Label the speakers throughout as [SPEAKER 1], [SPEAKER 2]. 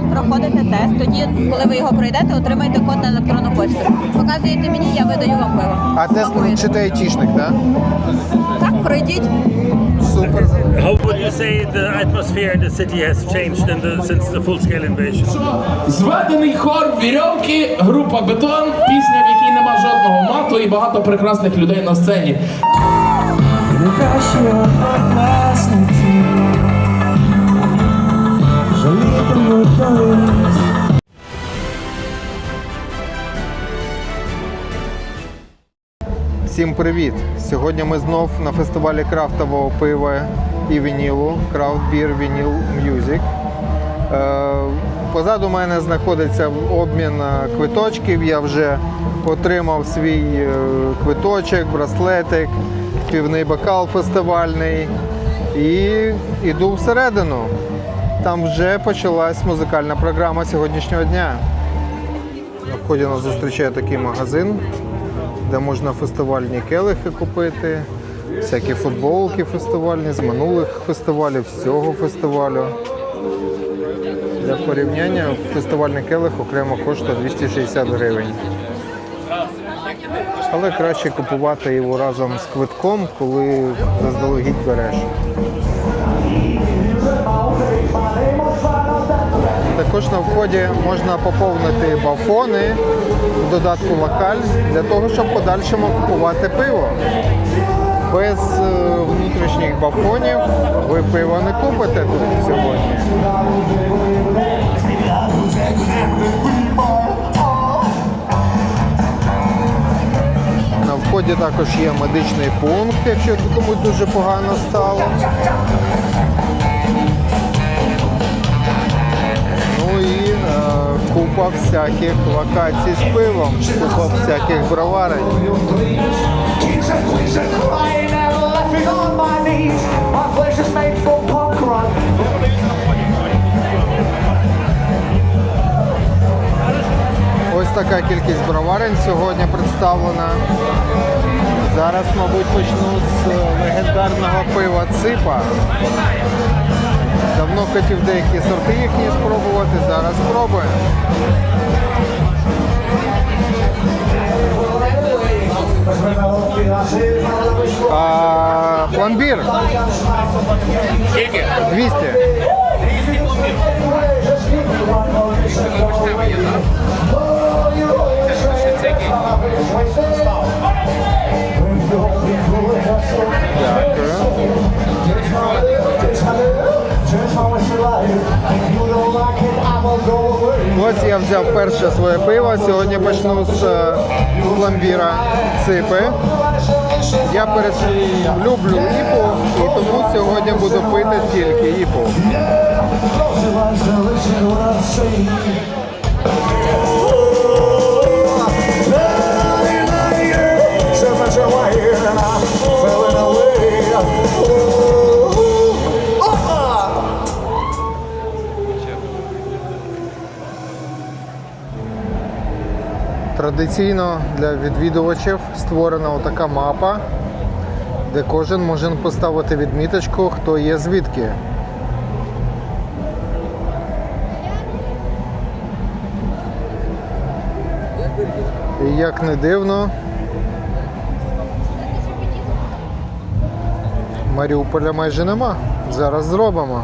[SPEAKER 1] код, проходите тест. Тоді, коли ви його пройдете, отримаєте код на електронну почту. Показуєте мені, я видаю вам пиво.
[SPEAKER 2] А тест
[SPEAKER 1] Смакуєте.
[SPEAKER 2] чи ти айтішник, так?
[SPEAKER 1] Так, пройдіть.
[SPEAKER 2] Супер.
[SPEAKER 3] How would you say the atmosphere in the city has changed in the, since the full-scale invasion?
[SPEAKER 4] Зведений хор вірьовки, група бетон, пісня, в якій нема жодного мату і багато прекрасних людей на сцені.
[SPEAKER 5] Однокласники Жалітимуть колись
[SPEAKER 2] Всім привіт! Сьогодні ми знов на фестивалі крафтового пива і вінілу Craft Beer Vinyl Music. Е, Позаду мене знаходиться обмін е, квиточків. Я вже отримав свій е, квиточок, браслетик, півний бокал фестивальний і йду всередину. Там вже почалась музикальна програма сьогоднішнього дня. На вході нас зустрічає такий магазин, де можна фестивальні келихи купити, всякі футболки фестивальні з минулих фестивалів, з цього фестивалю. Для порівняння фестивальний келих окремо коштує 260 гривень. Але краще купувати його разом з квитком, коли заздалегідь береш. Також на вході можна поповнити бафони в додатку локаль для того, щоб в подальшому купувати пиво. Без е, внутрішніх бафонів ви пиво не купите тут сьогодні. На вході також є медичний пункт, якщо комусь дуже погано стало. Купа всяких локацій з пивом, купа всяких броварень. Ось така кількість броварень сьогодні представлена. Зараз, мабуть, почну з легендарного пива Ципа. Давно хотів деякі сорти їхні спробувати, зараз спробуємо. А, пломбір. 200. Ось я взяв перше своє пиво. Сьогодні почну з е, пломбіра ципи. Я перед люблю іпу і тому сьогодні буду пити тільки іпу. Традиційно для відвідувачів створена така мапа, де кожен може поставити відміточку, хто є звідки. І як не дивно, Маріуполя майже нема. Зараз зробимо.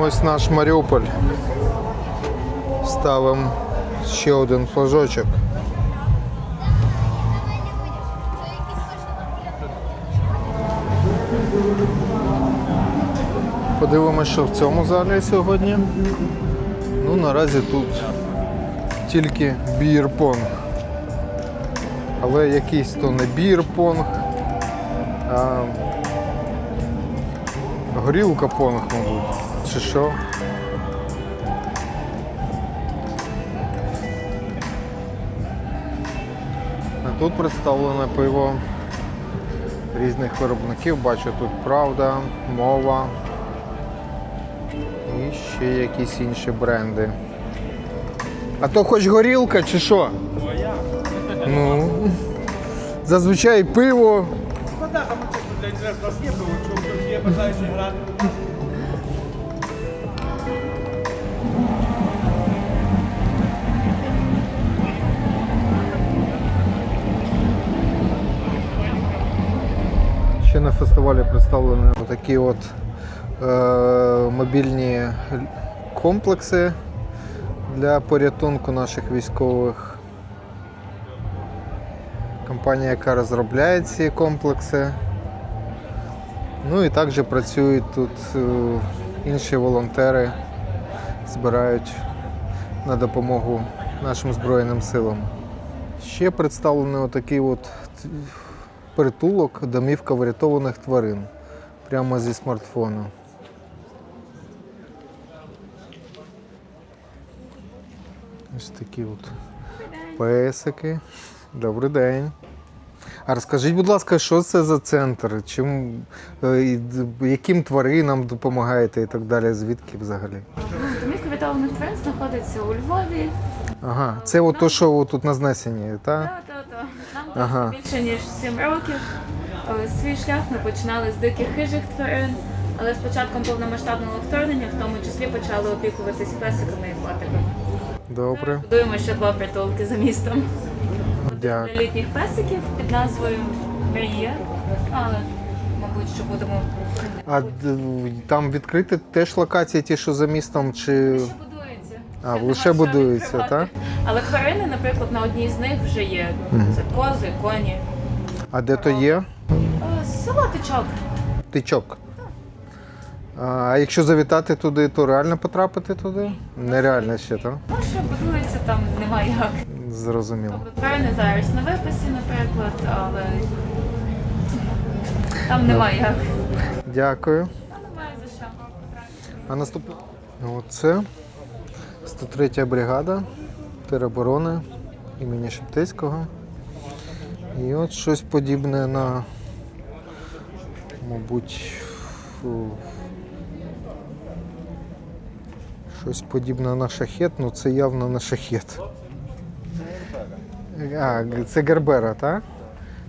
[SPEAKER 2] Ось наш Маріуполь. Ставимо ще один флажочок. Подивимося, що в цьому залі сьогодні. Ну, наразі тут тільки бір-понг. Але якийсь то не бір-понг, а горілка понг, мабуть. Чи що? Тут представлене пиво різних виробників. Бачу тут правда, мова і ще якісь інші бренди. А то хоч горілка чи що? Ну. Зазвичай пиво.
[SPEAKER 6] Ну так, а ми чисто для інтересу нас є, бо якщо хтось є бажаючий грати.
[SPEAKER 2] Фестивалі представлені такі от е, мобільні комплекси для порятунку наших військових. Компанія, яка розробляє ці комплекси. Ну і також працюють тут е, інші волонтери, збирають на допомогу нашим Збройним силам. Ще представлений отакий от притулок, домівка врятованих тварин прямо зі смартфону. Ось такі от песики. Добрий день. А розкажіть, будь ласка, що це за центр? Чим, е, яким тваринам допомагаєте і так далі? Звідки взагалі?
[SPEAKER 7] Домівка врятованих тварин знаходиться у Львові.
[SPEAKER 2] Ага, це от то, що тут на знесенні, так?
[SPEAKER 7] Та, та, та. Нам
[SPEAKER 2] Ага.
[SPEAKER 7] більше ніж 7 років. Е, Свій шлях ми починали з диких хижих тварин, але з початком повномасштабного вторгнення, в тому числі почали опікуватись песиками і котиками.
[SPEAKER 2] Добре,
[SPEAKER 7] Будуємо ще два притулки за містом. Для
[SPEAKER 2] дякую.
[SPEAKER 7] літніх песиків під назвою Мрія. Але, мабуть, що будемо.
[SPEAKER 2] А д- там відкриті теж локації, ті, що за містом, чи.
[SPEAKER 7] Ще.
[SPEAKER 2] А, лише
[SPEAKER 7] нема що
[SPEAKER 2] будується, так?
[SPEAKER 7] Але тварини, наприклад, на одній з них вже є. Це кози, коні.
[SPEAKER 2] А де то є?
[SPEAKER 7] Е, Село Тичок.
[SPEAKER 2] Тичок. А якщо завітати туди, то реально потрапити туди? Нереально ще, так?
[SPEAKER 7] Ну, що будується, там немає як.
[SPEAKER 2] Зрозуміло.
[SPEAKER 7] Тобто тварини зараз на виписі, наприклад, але там немає як.
[SPEAKER 2] Дякую.
[SPEAKER 7] Там немає за що.
[SPEAKER 2] А наступне. Оце 103 бригада тероборони імені Шептицького. І от щось подібне на, мабуть, щось подібне на шахет, ну це явно не шахет. А, це Гербера, так?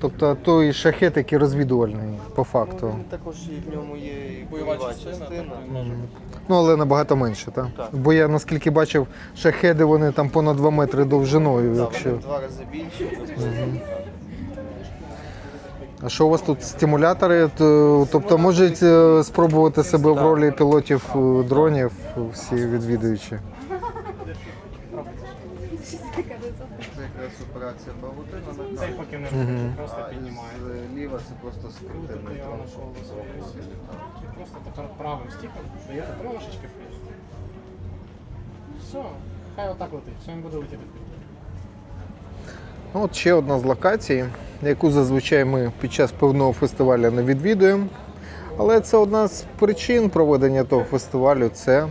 [SPEAKER 2] Тобто той шахет, який розвідувальний, по факту.
[SPEAKER 8] Також і в ньому є і бойова частина.
[SPEAKER 2] Ну, але набагато менше, так? Бо я наскільки бачив, шахеди вони там понад 2 метри довжиною,
[SPEAKER 8] Так,
[SPEAKER 2] якщо.
[SPEAKER 8] вони в два рази більше.
[SPEAKER 2] А що у вас тут стимулятори? Тобто можуть е, спробувати себе в ролі пілотів е, дронів всі відвідуючі.
[SPEAKER 8] Це якраз операція павутина.
[SPEAKER 6] Не просто піднімає.
[SPEAKER 8] Ліва це просто скрутий
[SPEAKER 6] Я його знайшов високий. Просто тепер правим стіком, що є трошечки вниз. Все, хай отак летить, все він буде летіти.
[SPEAKER 2] Ну, От ще одна з локацій, яку зазвичай ми під час певного фестивалю не відвідуємо. Але це одна з причин проведення того фестивалю це е,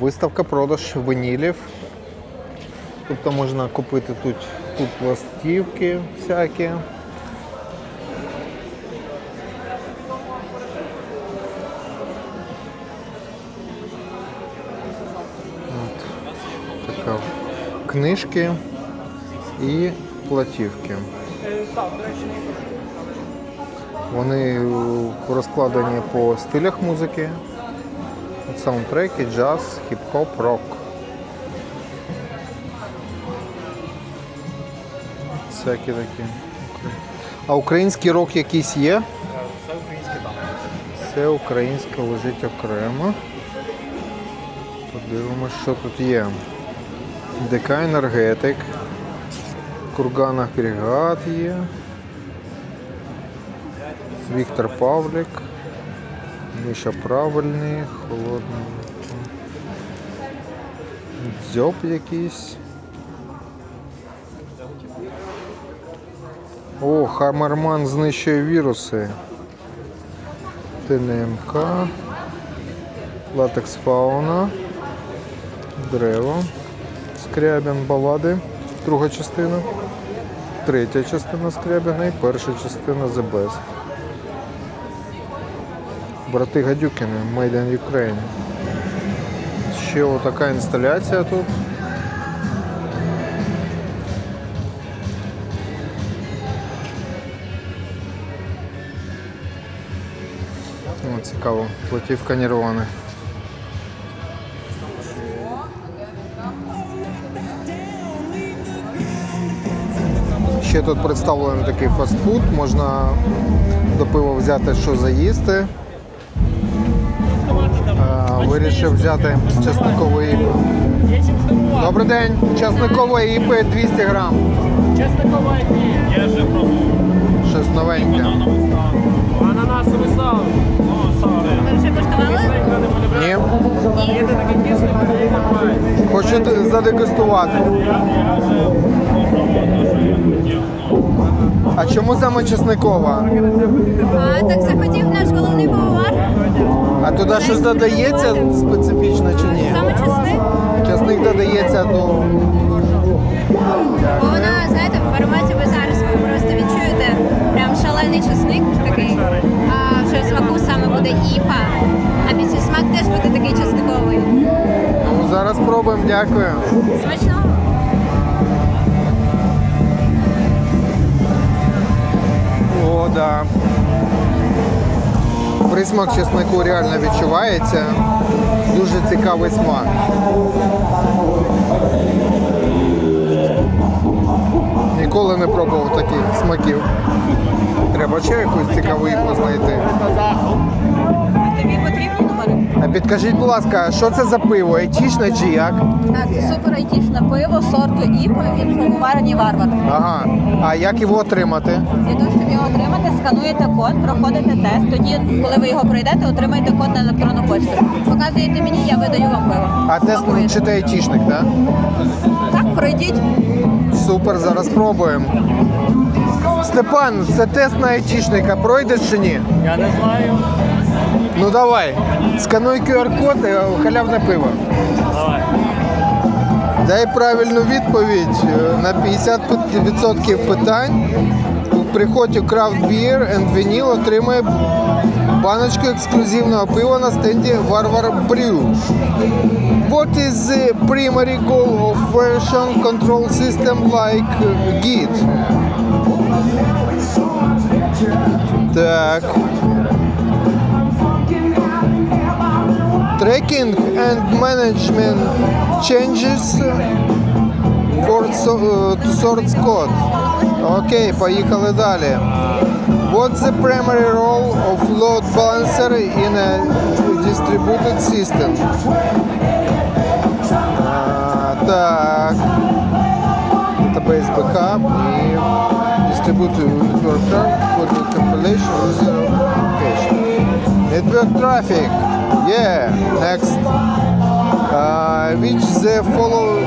[SPEAKER 2] виставка продаж винілів. Тобто можна купити тут, тут пластівки всякі. От, така книжки і платівки. Вони розкладені по стилях музики. Саундтреки, джаз, хіп-хоп, рок. Всякі такі. А український рок якийсь є?
[SPEAKER 6] Це український там.
[SPEAKER 2] Це українське лежить окремо. Подивимось, що тут є. ДК енергетик. Курган агрегат є. Віктор Павлік. Міша правильний, холодний. Дзьоб якийсь. О, Хамерман знищує віруси. ТНМК. Латекс фауна. Древо. Скрябін балади. Друга частина. Третя частина Скрябіна і перша частина The Best. Брати Гадюкіни, Made in Ukraine. Ще отака інсталяція тут. Цікаво, платівка Нірвани. Ще тут представлений такий фастфуд, можна до пива взяти, що заїсти. Вирішив взяти чесникової іпи. Добрий день! Чесникової іпи 200 грам.
[SPEAKER 6] Чесникова ідея.
[SPEAKER 3] Я вже пробував.
[SPEAKER 2] Щось новеньке.
[SPEAKER 6] Ананасовий сало.
[SPEAKER 2] Ні? Хочу задегустувати. А чому саме чесникова?
[SPEAKER 1] А так захотів наш головний повар.
[SPEAKER 2] А туди щось додається специфічно чи ні?
[SPEAKER 1] Саме чесник.
[SPEAKER 2] Чесник додається до.
[SPEAKER 1] Бо вона, знаєте, в ароматі ви зараз ви просто відчуєте прям шалений чесник такий. А вже в смаку саме буде іпа. А після смак теж буде такий чесниковий.
[SPEAKER 2] Ну, зараз спробуємо, дякую.
[SPEAKER 1] Смачного.
[SPEAKER 2] О, да. Присмак чеснику реально відчувається. Дуже цікавий смак. Ніколи не пробував таких смаків. Треба ще якусь цікаву іпу знайти.
[SPEAKER 1] Тобі потрібні номери?
[SPEAKER 2] А підкажіть, будь ласка, що це за пиво? Етічне чи як?
[SPEAKER 1] Так, це супер айтішне пиво сорту іпа від пивоварні варвар.
[SPEAKER 2] Ага. А як його отримати?
[SPEAKER 1] Для того, щоб його отримати, скануєте код, проходите тест. Тоді, коли ви його пройдете, отримаєте код на електронну почту. Показуєте мені, я видаю вам пиво.
[SPEAKER 2] А тест
[SPEAKER 1] Смакуєте.
[SPEAKER 2] чи ти етічник, так?
[SPEAKER 1] Пройдіть.
[SPEAKER 2] Супер, зараз спробуємо. Степан, це тест на етічника. Пройдеш чи ні?
[SPEAKER 6] Я не знаю.
[SPEAKER 2] Ну давай. Скануй QR-код і халявне пиво.
[SPEAKER 6] Давай.
[SPEAKER 2] Дай правильну відповідь е, на 50% питань. У приході Craft Beer and Vinyl отримає баночку ексклюзивного пива на стенді Варвар Brew. What is the primary goal of version control system like uh, Git? Так. Tracking and management changes for uh, source code. Окей, поїхали далі. What's the primary role of load balancer in a distributed system? А, так. Database backup і distributed network traffic with the compilation user application. Network traffic. Yeah. Next. Uh, which the follow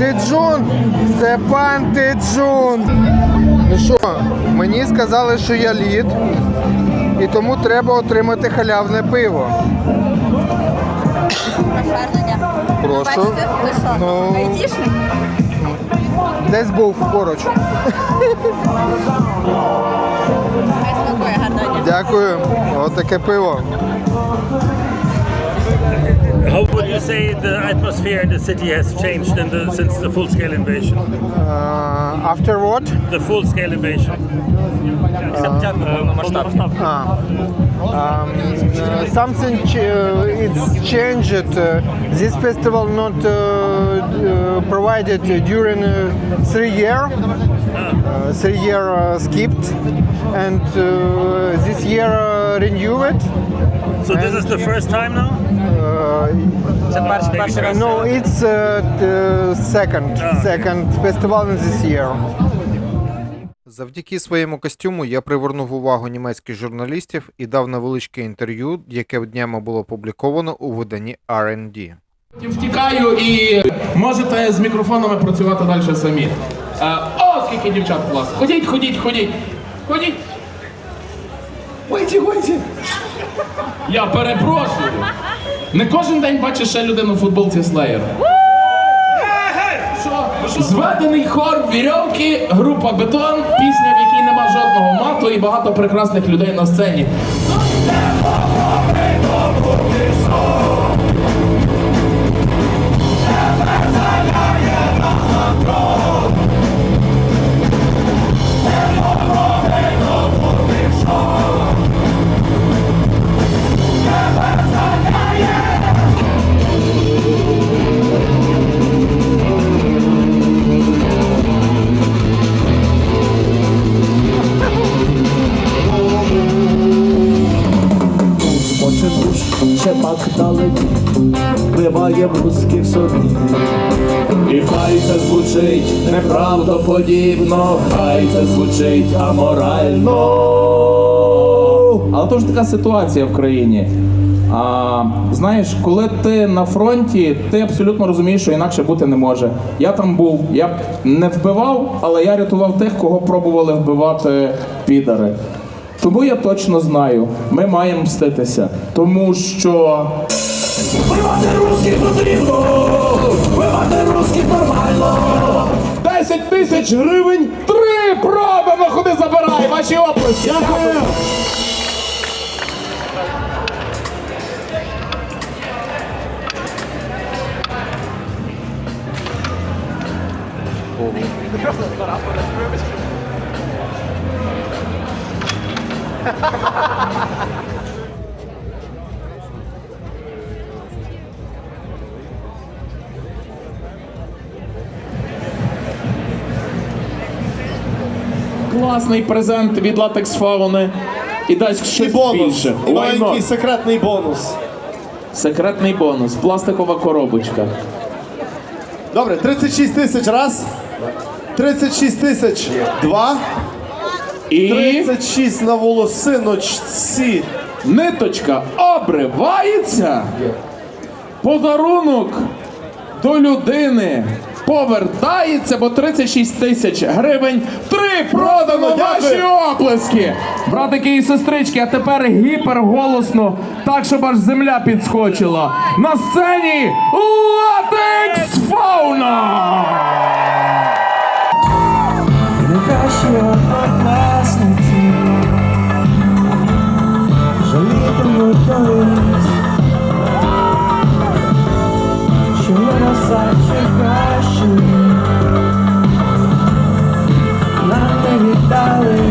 [SPEAKER 2] ти Джун! Степан, ти Джун! Ну що, мені сказали, що я лід, і тому треба отримати халявне пиво. Прошу.
[SPEAKER 1] Бачите, ви що?
[SPEAKER 2] Ну.
[SPEAKER 1] Айтішник?
[SPEAKER 2] Десь був поруч.
[SPEAKER 1] Хай смакує, гарного.
[SPEAKER 2] Дякую. Отаке пиво.
[SPEAKER 3] How would you say the atmosphere in the city has changed in the, since the full-scale invasion?
[SPEAKER 2] Uh, after what?
[SPEAKER 3] The full-scale invasion.
[SPEAKER 2] Ah. Um, uh, something ch- uh, it's changed. Uh, this festival not uh, uh, provided during uh, three year, uh, three year uh, skipped, and uh, this year uh, renewed.
[SPEAKER 3] So this is the first time now?
[SPEAKER 2] Uh, no, it's uh, the second second festival in this year. Завдяки своєму костюму я привернув увагу німецьких журналістів і дав невеличке інтерв'ю, яке днями було опубліковано у виданні R&D.
[SPEAKER 4] Втікаю і можете з мікрофонами працювати далі самі. Е, О, скільки дівчат клас. Ходіть, ходіть, ходіть. Ходіть. Гойте, гойте. Я перепрошую. Не кожен день бачиш ще людину в футболці Slayer. Зведений хор вірьовки, група бетон, пісня, в якій нема жодного мату і багато прекрасних людей на сцені. Хай це звучить аморально. Але то ж така ситуація в країні. А, знаєш, коли ти на фронті, ти абсолютно розумієш, що інакше бути не може. Я там був, я не вбивав, але я рятував тих, кого пробували вбивати підари. Тому я точно знаю, ми маємо мститися, тому що. Вбивати русських потрібно! Вбивати русських нормально! 10 тисяч гривень, три продано! Ходи забирай, ваші оплески! Дякую! Класний презент від латекс фауни. І дасть щось більше.
[SPEAKER 9] І маленький секретний бонус.
[SPEAKER 4] Секретний бонус. Пластикова коробочка.
[SPEAKER 9] Добре, 36 тисяч раз. 36 тисяч два.
[SPEAKER 4] І
[SPEAKER 9] 36 на волосиночці.
[SPEAKER 4] ниточка обривається. Подарунок до людини повертається, бо 36 тисяч гривень. Три продано ваші оплески. Братики і сестрички, а тепер гіперголосно, так, щоб аж земля підскочила. На сцені латекс фауна. Що я на сайті. Valley.